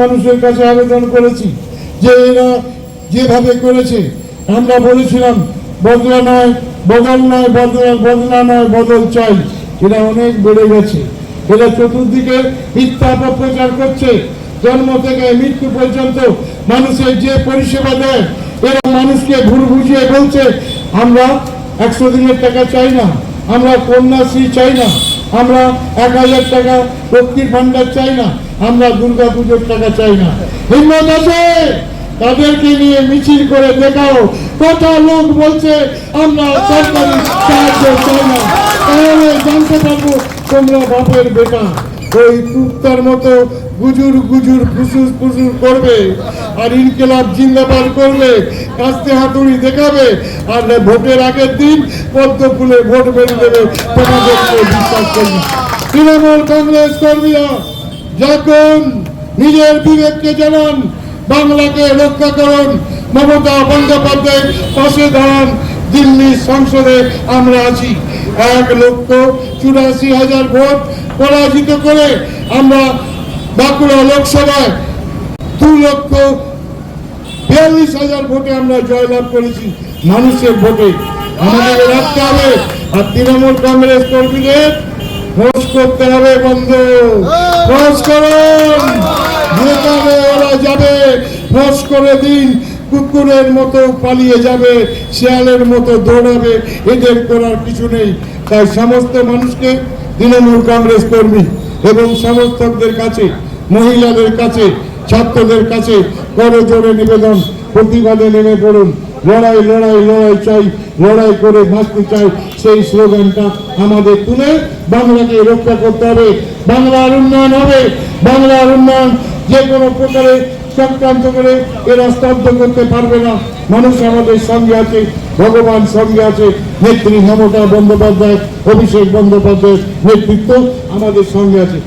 মানুষের কাছে আবেদন করেছি যে এরা যেভাবে করেছে। আমরা বলেছিলাম, বদলা নয়, বদল নয়, বদলা বদলা নয়, বদল চাই। এরা অনেক বেড়ে গেছে। এরা চতুর্দিকে মিথ্যা অপপ্রচার করছে। জন্ম থেকে মৃত্যু পর্যন্ত মানুষের যে পরিষেবা দেয়, এরা মানুষকে ভুল বুঝিয়ে বলছে, আমরা একশো দিনের টাকা চাই না, আমরা কন্যাশ্রী চাই না, আমরা এক হাজার টাকা লক্ষ্মীর ভান্ডার চাই না। আমরা দুর্গা পুজোর টাকা চাই না। হিম্মত আছে? তাদেরকে নিয়ে মিছিল করে দেখাও। কত লোক বলছে, আমরা সরকারি সাহায্য চাই না। তাহলে জানতে পারব তোমরা বাপের বেটা। ওই কুত্তার মতো গুজুর গুজুর ফুসুর ফুসুর করবে, আর ইনকেলাব জিন্দাবাদ করবে, কাস্তে হাতুড়ি দেখাবে, আর ভোটের আগের দিন পদ্ম ফুলে ভোট বেড়ে দেবে। তোমাদেরকে বিশ্বাস করি না। তৃণমূল কংগ্রেস কর্মীরা যখন নিজের বিবেককে জানান, বাংলাকে রক্ষা করুন, মমতা বন্দ্যোপাধ্যায় পাশে দাঁড়ান দিল্লি সংসদে আমরা আছি। এক লক্ষ চুরাশি হাজার ভোট পরাজিত করে আমরা বাঁকুড়া লোকসভায় দু লক্ষ বিয়াল্লিশ হাজার ভোটে আমরা জয়লাভ করেছি মানুষের ভোটে। আমাদের রাখতে হবে। আর তৃণমূল কংগ্রেস কর্মীদের খোঁজ করতে হবে, বন্ধ। খোঁজ করুন। যেখানে ওরা যাবে খোঁজ করে দিন। কুকুরের মতো পালিয়ে যাবে, শেয়ালের মতো দৌড়াবে, এদের করার কিছু নেই। তাই সমস্ত মানুষকে তৃণমূল কংগ্রেস কর্মী এবং সমর্থকদের কাছে, মহিলাদের কাছে, ছাত্রদের কাছে করে জোরে নিবেদন, প্রতিবাদে নেমে পড়ুন। লড়াই লড়াই লড়াই চাই, লড়াই করে বাঁচতে চাই, সেই স্লোগানটা আমাদের তুলে বাংলাকে রক্ষা করতে হবে, বাংলার উন্নয়ন হবে, বাংলার উন্নয়ন যে কোনো প্রকারে চক্রান্ত করে এরা স্তব্ধ করতে পারবে না। মানুষ আমাদের সঙ্গে আছে, ভগবান সঙ্গে আছে, নেত্রী মমতা বন্দ্যোপাধ্যায়, অভিষেক বন্দ্যোপাধ্যায়ের নেতৃত্ব আমাদের সঙ্গে আছে।